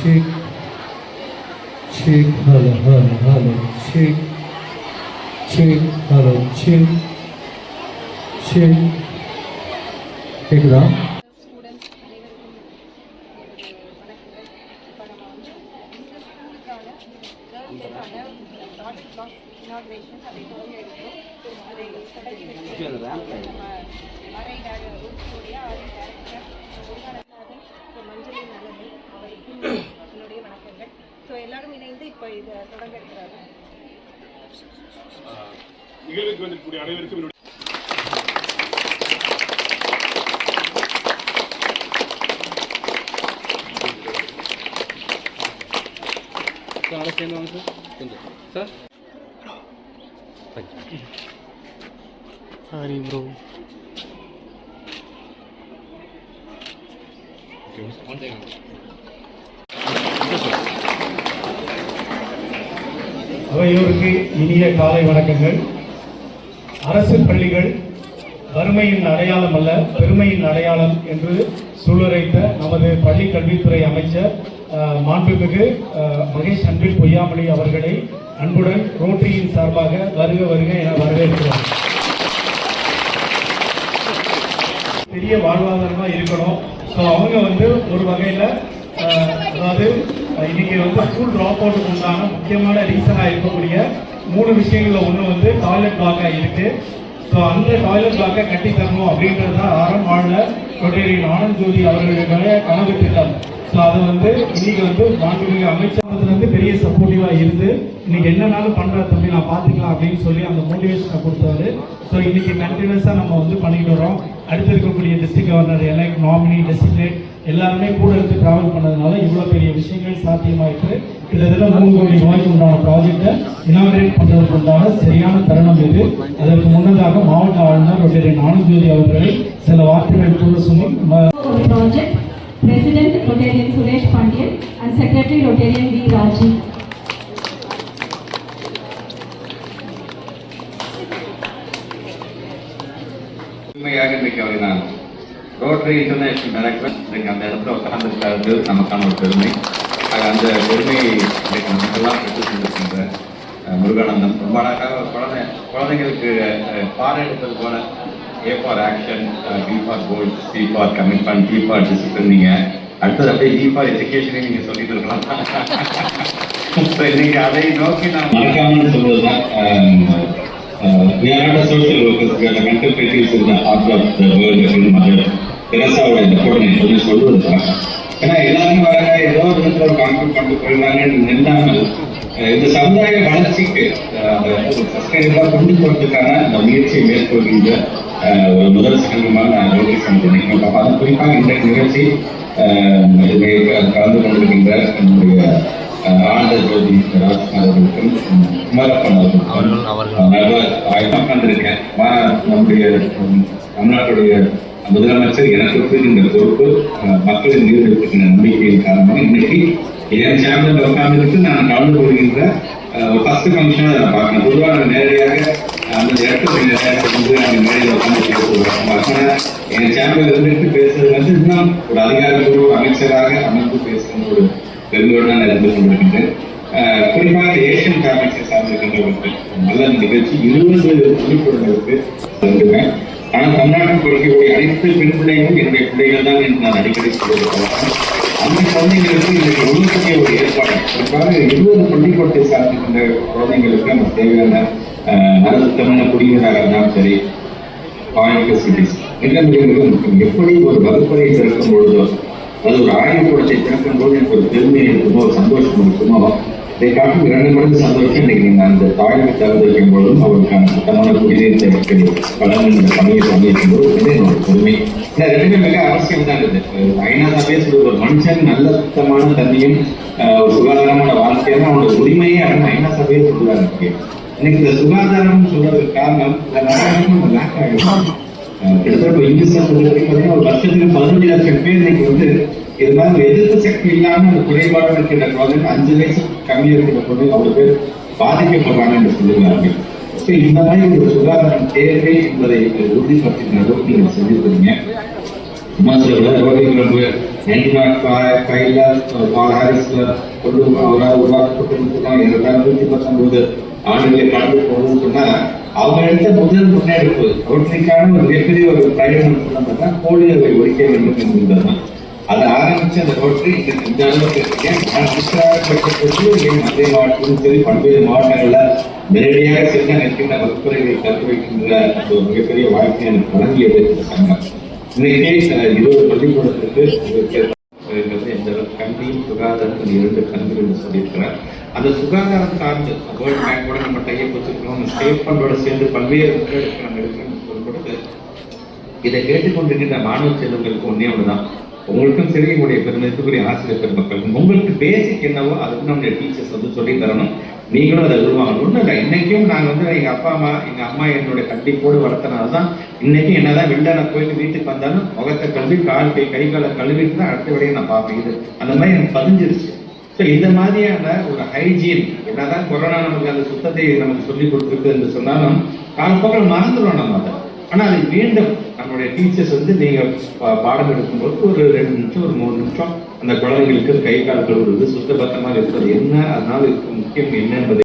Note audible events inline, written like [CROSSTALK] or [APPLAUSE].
check. Check, ভালো hello, hello, check. Check, hello, check. Check. கேக்குதா அதை ஸோ எல்லாரும் இணைந்து இப்போ இதை தொடங்க இருக்கிறார்கள் நிகழ்வுக்கு வந்திருக்கக்கூடிய அனைவருக்கும் நாளை சேர்ந்து வாங்க சார்? கொஞ்சம் சார் சாரி ப்ரோ அவையோருக்கு இனிய காலை வணக்கங்கள். அரசு பள்ளிகள் வறுமையின் அடையாளம் அல்ல பெருமையின் அடையாளம் என்று சூளுரைத்த நமது பள்ளி கல்வித்துறை அமைச்சர் மாண்புமிகு மகேஷ் அன்பில் பொய்யாமொழி அவர்களை அன்புடன் ரோட்டரியின் சார்பாக வருக வருக என வரவேற்கிறோம். பெரிய வாழ்வாதாரமாக இருக்கணும். ஸோ அவங்க வந்து ஒரு வகையில் அதாவது இன்னைக்கு வந்து ஸ்கூல் ட்ராப் அவுட்டுக்கு உண்டான முக்கியமான ரீசனாக இருக்கக்கூடிய மூணு விஷயங்களில் ஒன்று வந்து டாய்லெட் பிளாக்காக இருக்கு. ஸோ அந்த டாய்லெட் பிளாக்கை கட்டி தரணும் அப்படின்றது தான் ஆரம் வாழ்ல கொட்டேரியின் ஆனந்த் ஜோதி அவர்களுடைய கனவு திட்டம். ஸோ அதை வந்து இன்னைக்கு வந்து மாண்புமிகு அமைச்சர் பெரிய சப்போர்ட்டிவாக இருந்து இன்னைக்கு என்னனாலும் பண்ணுற தம்பி நான் பார்த்துக்கலாம் அப்படின்னு சொல்லி அந்த மோட்டிவேஷனை கொடுத்தாரு. ஸோ இன்னைக்கு கண்டினியூஸாக நம்ம வந்து பண்ணிட்டு வரோம். அடுத்து இருக்கக்கூடிய district governor elect nominee designate எல்லாருமே கூட எடுத்து டிராவல் பண்ணதுனால இவ்வளோ பெரிய விஷயங்கள் சாத்தியமாயிட்டு கிட்டத்தட்ட மூணு கோடி ரூபாய்க்கு உண்டான ப்ராஜெக்டை இனாகிரேட் பண்ணுறதுக்கு உண்டான சரியான தருணம் இது. அதற்கு முன்னதாக மாவட்ட ஆளுநர் ரொட்டேரியன் ஆனந்த் ஜோதி அவர்களை சில வார்த்தைகள் கூட சொல்லி President Rotarian Suresh Pandian and Rotary International director இன்னைக்கு அந்த இடத்துல உட்கார்ந்துருக்காரு நமக்கான ஒரு பெருமை. அந்த பெருமை இன்னைக்கு நமக்கெல்லாம் பெற்று செஞ்சிருக்கின்ற முருகானந்தம். ரொம்ப அழகாக குழந்தை குழந்தைங்களுக்கு அஹ், எடுத்தது போல A for action B for goal C for commitment D for discipline நீங்க அடுத்தது அப்படியே இ ஃபார் எஜுகேஷனே நீங்க சொல்லிட்டு இருக்கலாம். [LAUGHS] So, இன்னைக்கு அதை நோக்கி நான் மறக்காமல் சொல்வதுதான் uh, we are not a social workers, we are a mental critics in the heart of the world the mother தெரசாவோட இந்த போட சொல்லி ஏன்னா எல்லாரும் வராங்க ஏதோ ஒரு விதத்துல ஒரு நில்லாமல் அஹ், இந்த சமுதாய வளர்ச்சிக்கு சஸ்டைனபிளா கொண்டு போறதுக்கான அந்த முயற்சியை மேற்கொள்கின்ற ஒரு முதல் சங்கமாக நான் நோட்டீஸ் பண்ணிருக்கேன் அதன் குறிப்பாக இந்த நிகழ்ச்சி கலந்து கொண்டிருக்கின்ற என்னுடைய ஆனந்த ஜோதி ராஜ்குமார் அவர்களுக்கும் குமாரப்பன் அவர்களுக்கும் நல்ல வாய்ப்பாக வந்திருக்கேன் நம்முடைய தமிழ்நாட்டுடைய முதலமைச்சர் எனக்கு கொடுத்திருக்கின்ற பொறுப்பு மக்களின் மீது இருக்கின்ற நம்பிக்கையின் காரணமாக இன்னைக்கு என் சேனல் உட்கார்ந்துருக்கு நான் கலந்து கொள்கின்ற ஒரு ஃபர்ஸ்ட் கமிஷனாக நான் பார்க்கணும். பொதுவாக நான் நேரடியாக அந்த இடத்துல இந்த வந்து அந்த மேடையில் உட்காந்து பேசுவோம் ஆனால் என் சேனல் இருந்துட்டு பேசுறது வந்து இன்னும் ஒரு அதிகாரப்பூர்வ அமைச்சராக அமர்ந்து பேசுகிற ஒரு பெருமையோடு நான் இருந்து கொண்டிருக்கின்றேன். குறிப்பாக ஏஷியன் காமிக்ஸை சார்ந்திருக்கின்றவர்கள் நல்ல நிகழ்ச்சி. இருபது குறிப்பிடங்களுக்கு சொல்லுவேன் ஆனால் தமிழ்நாட்டில் பிறக்கக்கூடிய அனைத்து பெண் பிள்ளைகளும் என்னுடைய பிள்ளைகள் தான் என்று நான் அடிக்கடி சொல்லியிருக்கிறேன் அந்த குழந்தைங்களுக்கு இன்றைக்கு உள்கட்டிய ஒரு ஏற்பாடு. குறிப்பாக இருபது பள்ளிக்கூடத்தை சார்ந்திருக்கின்ற குழந்தைங்களுக்கு நம்ம தேவையான அஹ், நல்ல தமிழ குடிநீராக இருந்தாலும் சரி பாயிண்ட் ஃபெசிலிட்டிஸ் மிக மிக மிக முக்கியம் எப்படி ஒரு வகுப்பறை திறக்கும் பொழுதோ அது ஒரு ஆய்வுக்கூடத்தை திறக்கும் போது எனக்கு ஒரு பெருமை இருக்குமோ சந்தோஷம் இருக்குமோ இதை காட்டும் இரண்டு மடங்கு சந்தோஷம் இன்னைக்கு நீங்க அந்த தாய்மை திறந்திருக்கும் பொழுதும் அவருக்கான சுத்தமான குடிநீர் தேவைக்கு வளர்ந்து இந்த பணியை பண்ணியிருக்கும் போது வந்து என்னோட பெருமை இந்த ரெண்டுமே மிக அவசியம் தான் இது. ஐநா சபையை சொல்லுது ஒரு மனுஷன் நல்ல சுத்தமான தண்ணியும் ஒரு சுகாதாரமான வாழ்க்கையான அவனோட உரிமையை அப்படின்னு ஐநா சபையை சொல்லுவாங்க எனக்கு இந்த சுகாதாரம் சொல்றதுக்கு காரணம் இந்த நாட்டில் லேக் ஆகிடும் கிட்டத்தட்ட இப்போ இங்கிலீஷ்ல ஒரு வருஷத்துக்கு பதினஞ்சு லட்சம் பேர் இன்னைக்கு வந்து ஒரு எதிர்ப்பு சக்தி இல்லாம அந்த குறைபாடு இருக்கிற குழந்தைங்க அஞ்சு வயசு கம்மியா இருக்கிற குழந்தைங்க அவ்வளவு பேர் பாதிக்கப்படுறாங்க என்று சொல்லுகிறார்கள் ஸோ இந்த மாதிரி ஒரு சுகாதாரம் தேவை என்பதை உறுதிப்படுத்தின அளவுக்கு நீங்க செஞ்சிருக்கீங்க நைன்டீன் நாட் ஃபைவ்ல பால் ஹாரிஸ்ல கொண்டு அவரால் உருவாக்கப்பட்டிருக்கலாம் இரண்டாயிரத்தி நூற்றி பத்தொன்பது ஆண்டுகளை கடந்து போகுதுன்னு சொன்னா அவங்க எடுத்த முதல் முன்னெடுப்பு ரோட்டரிக்கான ஒரு மிகப்பெரிய ஒரு சொன்னதுன்னா போலியோவை ஒழிக்க வேண்டும் என்கின்றதுதான் அதை ஆரம்பிச்ச அந்த ரோட்டரி இன்னைக்கு இந்த அளவுக்கு இருக்கேன் நான் அபிப்பிராயப்பட்டபோது என் மத்திய மாவட்டத்திலும் சரி பல்வேறு மாவட்டங்களில் நேரடியாக சென்று நிற்கின்ற வகுப்பறைகளை கற்று வைக்கின்ற ஒரு மிகப்பெரிய வாய்ப்பை எனக்கு வழங்கியது இந்த சங்கம். இன்னைக்கு இருபது பள்ளிக்கூடத்திற்கு எந்த அளவுக்கு கல்வியும் சுகாதாரத்தில் இரண்டு கல்விகள் என்று சொல்லியிருக்கிறார். அந்த சுகாதாரம் சார்ந்து வேர்ல்ட் பேங்கோட நம்ம டைப் வச்சிருக்கோம் ஸ்டேட் ஃபண்டோட சேர்ந்து பல்வேறு முன்னெடுப்பு நம்ம எடுக்கிறோம் சொல்லும்போது இதை கேட்டுக்கொண்டிருக்கின்ற மாணவ செல்வங்களுக்கு ஒன்றே ஒண்ணுதான். உங்களுக்கும் சரி உங்களுடைய பெருமதிப்புக்குரிய ஆசிரியர் பெருமக்களுக்கும் உங்களுக்கு பேசிக் என்னவோ அதுக்கு நம்முடைய டீச்சர்ஸ் வந்து சொல்லி தரணும். நீங்களும் அதை உருவாங்க ஒன்றும் இல்லை இன்னைக்கும் நாங்கள் வந்து எங்கள் அப்பா அம்மா எங்கள் அம்மா என்னுடைய கண்டிப்போடு வளர்த்தனால தான் இன்னைக்கு என்னதான் வெளில நான் போயிட்டு வீட்டுக்கு வந்தாலும் முகத்தை கழுவி கால் கை கை காலை கழுவிட்டு தான் அடுத்த வழியை நான் பார்ப்பேன். இது அந்த மாதிரி எனக்கு பதிஞ்சிருச்சு. ஸோ இந்த மாதிரியான ஒரு ஹைஜீன் என்னதான் கொரோனா நமக்கு அந்த சுத்தத்தை நமக்கு சொல்லி கொடுத்துருக்கு என்று சொன்னாலும் காலப்போக்கில் மறந்துடும் நம்ம அதை. ஆனால் அது மீண்டும் நம்மளுடைய டீச்சர்ஸ் வந்து நீங்கள் பாடம் எடுக்கும்போது ஒரு ரெண்டு நிமிஷம் ஒரு மூணு நிமிஷம் அந்த குழந்தைங்களுக்கு கை கால் கழுவுறது சுத்தபத்தமாக இருக்கிறது என்ன அதனால் இருக்கும் முக்கியம் என்ன என்பதை